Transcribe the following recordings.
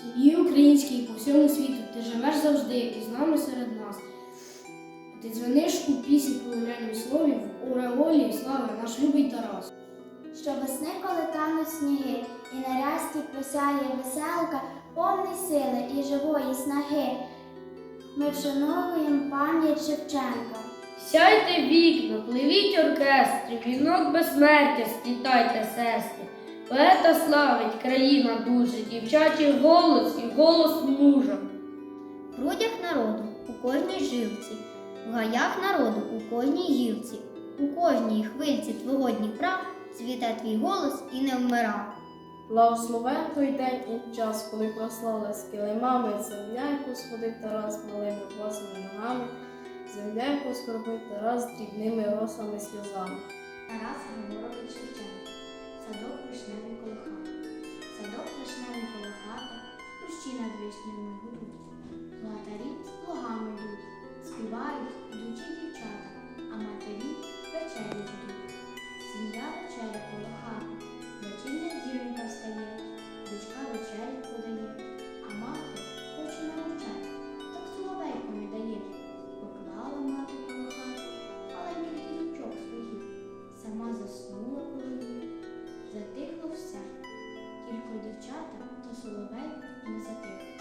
Сім'ї українській по всьому світу, ти живеш завжди і з нами серед нас. Ти дзвониш у пісні полум'янім слові, в уреолі слави наш любий Тарас. Що весни, коли тануть сніги, і на рясті просяє веселка, повний сили і живої снаги. Ми вшановуємо пам'ять Шевченка. Сяйте вікна, пливіть оркестри, вінок безсмертя, сплітайте сестри. Поета славить, країна дуже, дівчачий голос і голос мужа. В грудях народу у кожній жилці, в гаях народу у кожній гілці, у кожній хвильці твого Дніпра цвіте твій голос і не вмира. Благословен той день і час, коли прослали з килимами, земля, яку сходив Тарас малими власними ногами, земля, яку скорбив Тарас дрібними росами сльозами. Тарас Григорович Шевченко. Садок вишневий коло хати. Садок вишневий коло хати, кущі над вишнями гудуть. Платарі з плугами йдуть, співають, ідучі дівчата, а матері вечерю ждуть. Сім'я вечеря коло хати, вечірня зіронька встає, дівчата та соловей не затихли.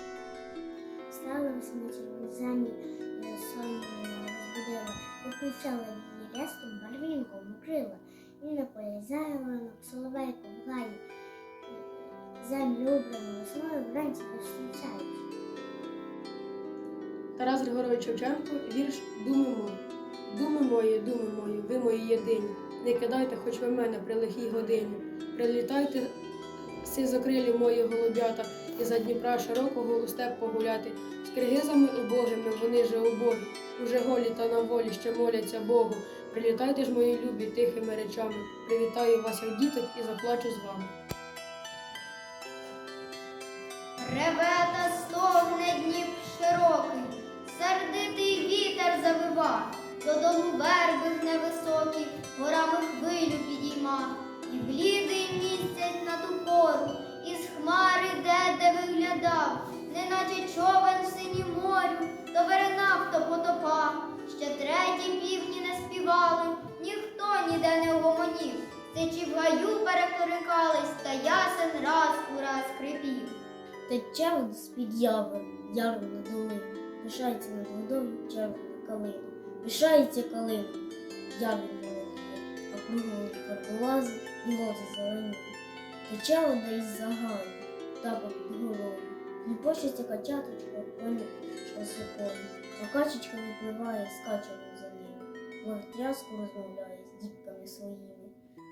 Славилась матір землі, сон розбудила, виключала її рястом, барвінком укрила, і на полі зайванок, соловейко в гаї, землю убрану весною вранці зустрічають. Тарас Григорович Шевченко, вірш Думи мої. Думи мої, думи мої, ви мої єдині. Не кидайте, хоч ви мене при лихій годині. Прилітайте, сизокрилі мої голубята, і за Дніпра широкого у степ погуляти. З киргизами убогими вони же убогі, уже голі та на волі ще моляться Богу. Прилітайте ж, мої любі, тихими речами. Привітаю вас, як діток, і заплачу з вами. Реве та стогне Дніп широкий, сердитий вітер завива, додому верби невисокі, горами хвилю підійма, і блідий місяць на ту пору, із хмари де де виглядав, неначе човен в синім морю, то виринав, то потопа. Ще треті півні не співали, ніхто ніде не гомонів, сичі в гаю перекликались, та ясен раз у раз крипів. Тече вода з-під яви, яру на долину, пишається над водою червона калина, пишається калина, яві молодіє, а кругом карболази і лози зелені. Тече вода із загаю, тапа під головою, Ліпочеться качаточка, коні шосокою, а качечка випливає, скаче за ними, ловить тряску розмовляє з дітками своїми.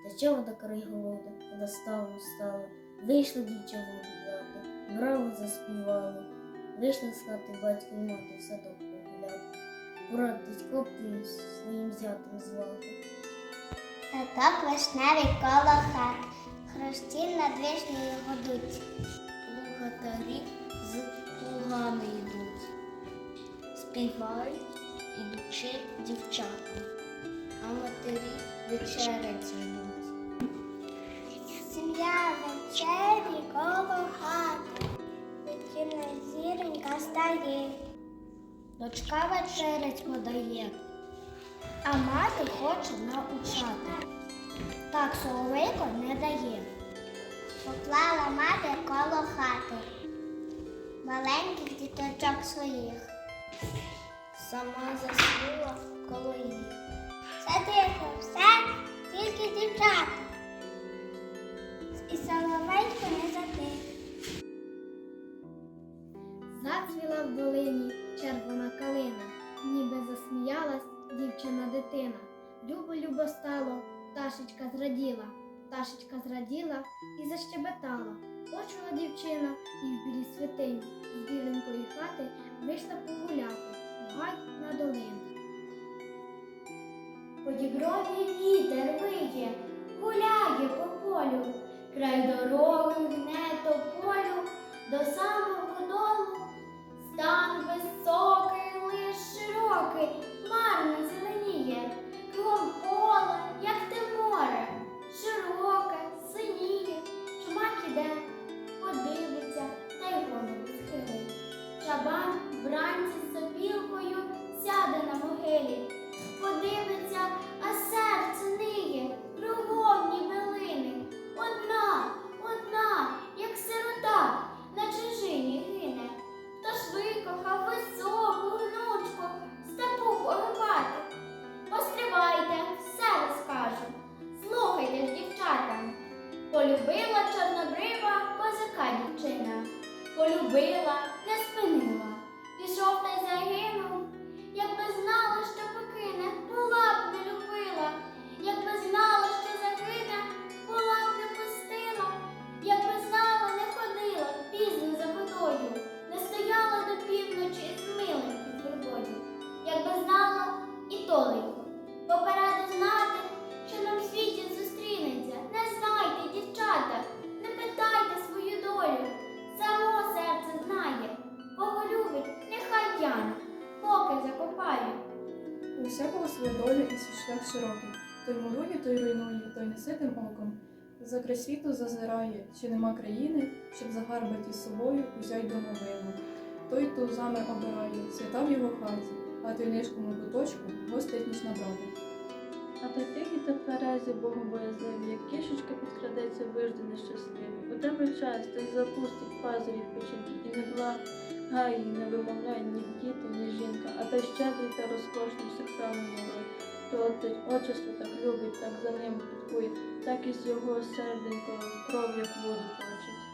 Тече вода край голода, вода ставу стала, вийшла дівча брати, браво заспівали, вийшла з хати батько мати в садок погуляти, порадить коптою своїм зятем звати. Садок вишневий коло хат, хрустін над вишнею годуть. Плугатарі з плугами йдуть, співають, ідучи дівчата, а матері вечерять йдуть. Сім'я вечері коло хати, вечірня зіронька стає. Дочка вечерять подає, А мати хоче научати. Так соловейко не дає. Поклала мати коло хати. Маленьких діточок своїх. сама заснула коло їх. Все тихо, все, тільки дівчата. І соловейко не затих. Зацвіла в долині червона калина, ніби засміялась дівчина дитина. Любо любо стало, пташечка зраділа, пташечка зраділа і защебетала. Почула дівчина і в білій святині з біленької хати вийшла погуляти в гай на долину. По діброві вітер виє, гуляє по полю, край дороги Полюбила чорнобрива козака дівчина, полюбила, не спинила, своя доля і свій шлях широкий. Той мурує, той руйнує, той неситим оком. За світу зазирає, чи нема країни, щоб загарбати собою узять домовину. Той тузами обирає, свята в його хаті, а той нишкому куточку гостить ніч на брата. А той тихий та тверезий, богобоязливий, як кішечка підкрадеться вижди нещасливий. У тебе час, ти запустить пазурі печінки, і не благай, не невимовна ні діти, ні жінка, а той щедрий та розкошний всеправний малий. То отець отчество так любить, так за ним підкує, так і з його серденько кров, як воду точить.